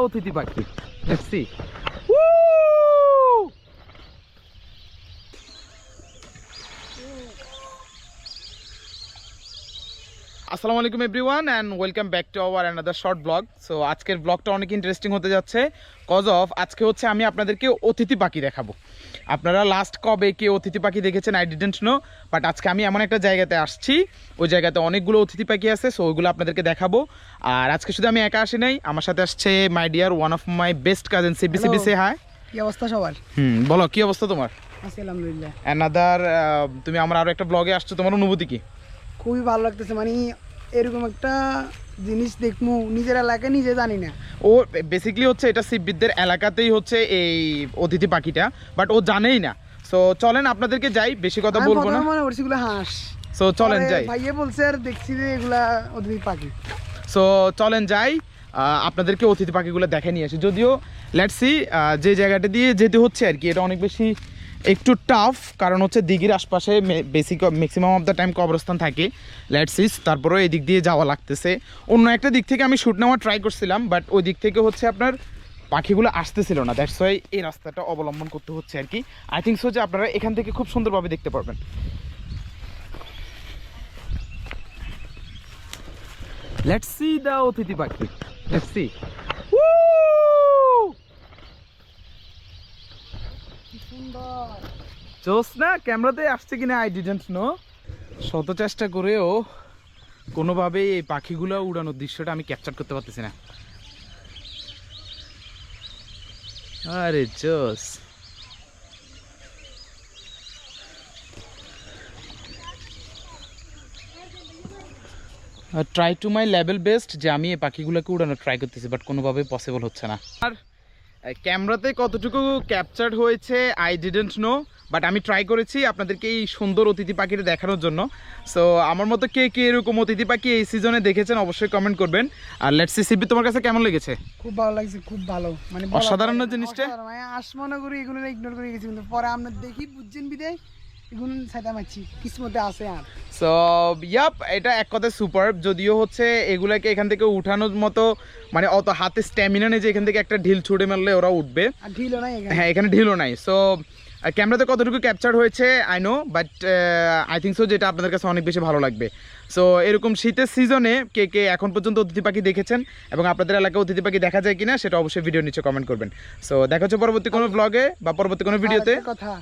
অতিথি পাখি। দেখছি আসসালামু আলাইকুম everyone and welcome back to our another short blog so আজকের ব্লগটা অনেক ইন্টারেস্টিং হতে যাচ্ছে। কজ অফ আজকে হচ্ছে আমি আপনাদেরকে অতিথি পাখি দেখাবো। আপনারা লাস্ট কবে কে অতিথি পাখি দেখেছেন আই ডিডেন্ট নো বাট আজকে আমি এমন একটা জায়গাতে আসছি। ওই জায়গাতে অনেকগুলো অতিথি পাখি আছে সো ওইগুলো আপনাদেরকে দেখাবো। আর আজকে শুধু আমি একা আসি নাই আমার সাথে আসছে my dear one of my best cousin CB সিবি সে হাই কি অবস্থা সবার? হুম বলো কি অবস্থা তোমার? আলহামদুলিল্লাহ। অ্যানাদার তুমি আমার আরও একটা ব্লগে আসছো তোমার অনুভূতি কি? খুবই ভালো লাগতেছে মানে এরকম একটা জিনিস দেখমু নিজের এলাকায় নিজে জানি না। ও বেসিক্যালি হচ্ছে এটা শিববিদদের এলাকাতেই হচ্ছে এই অতিথি পাখিটা বাট ও জানেই না। সো চলেন আপনাদেরকে যাই বেশি কথা বলব না। মনে করছি হাঁস। সো চলেন যাই। ভাইয়ে বলছে আর দেখছি যে এগুলা অতিথি পাখি। সো চলেন যাই। আপনাদেরকে অতিথি পাখিগুলো দেখে নিয়ে আসি। যদিও লেটস সি যে জায়গাটা দিয়ে যেতে হচ্ছে আর কি এটা অনেক বেশি একটু টাফ কারণ হচ্ছে দিঘির আশপাশে basic maximum of the time কবরস্থান থাকে। লেটসিস তারপরেও এই দিক দিয়ে যাওয়া লাগতেছে। অন্য একটা দিক থেকে আমি শ্যুট নেওয়ার ট্রাই করছিলাম বাট ওই দিক থেকে হচ্ছে আপনার পাখিগুলো আসতেছিল না। দ্যাটস ওয়াই এই রাস্তাটা অবলম্বন করতে হচ্ছে আর কি। আই থিঙ্ক সো যে আপনারা এখান থেকে খুব সুন্দরভাবে দেখতে পারবেন। লেটস সি দ্য অতিথি পাখি। লেটস সি সুন্দর জোস না, ক্যামেরাতে আসছে কিনা আই ডিডেন্ট নো শত চেষ্টা করেও কোনোভাবেই এই পাখিগুলো উড়ানোর দৃশ্যটা আমি ক্যাপচার করতে পারতেছি না। আরে জোস। Try to my level best যে আমি এই পাখিগুলোকে উড়ানো ট্রাই করতেছি বাট কোনোভাবেই পসিবল হচ্ছে না। আর ক্যামেরাতে কতটুকু ক্যাপচার্ড হয়েছে আই ডিডেন্ট নো বাট আমি ট্রাই করেছি আপনাদেরকে এই সুন্দর অতিথি পাখিটা দেখানোর জন্য। সো আমার মতো কে কে এরকম অতিথি পাখি এই সিজনে দেখেছেন অবশ্যই কমেন্ট করবেন। আর লেটস সি সিবি তোমার কাছে কেমন লেগেছে? খুব ভালো লাগছে খুব ভালো। মানে অসাধারণ। জিনিসটা? আমি আস মনে করি এগুলো ইগনোর করে গেছি কিন্তু পরে আমরা দেখি বুঝছেন বিদে এগুলো সাইতা কিসমতে আছে আর। সো ইয়াপ এটা এক কথায় সুপার যদিও হচ্ছে এগুলাকে এখান থেকে উঠানোর মতো মানে অত হাতে স্ট্যামিনা নেই যে এখান থেকে একটা ঢিল ছুড়ে মারলে ওরা উঠবে। ঢিলও নাই হ্যাঁ এখানে ঢিলও নাই। সো ক্যামেরাতে কতটুকু ক্যাপচার হয়েছে I know but I think so যেটা আপনাদের কাছে অনেক বেশি ভালো লাগবে। সো এরকম শীতের সিজনে কে কে এখন পর্যন্ত অতিথি পাখি দেখেছেন এবং আপনাদের এলাকায় অতিথি পাখি দেখা যায় কিনা সেটা অবশ্যই ভিডিও নিচে কমেন্ট করবেন। সো দেখা হচ্ছে পরবর্তী কোনো ব্লগে বা পরবর্তী কোনো ভিডিওতে কথা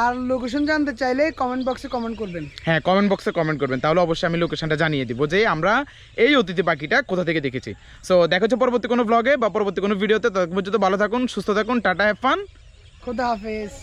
আর লোকেশন জানতে চাইলে কমেন্ট বক্সে কমেন্ট করবেন। হ্যাঁ কমেন্ট বক্সে কমেন্ট করবেন। তাহলে অবশ্যই আমি লোকেশনটা জানিয়ে দিব যে আমরা এই অতিথি পাখিটা কোথা থেকে দেখেছি। সো দেখা হচ্ছে পরবর্তী কোনো ব্লগে বা পরবর্তী কোনো ভিডিওতে ততক্ষণ পর্যন্ত ভালো থাকুন সুস্থ থাকুন টাটা হ্যাভ ফান খোদা হাফেজ।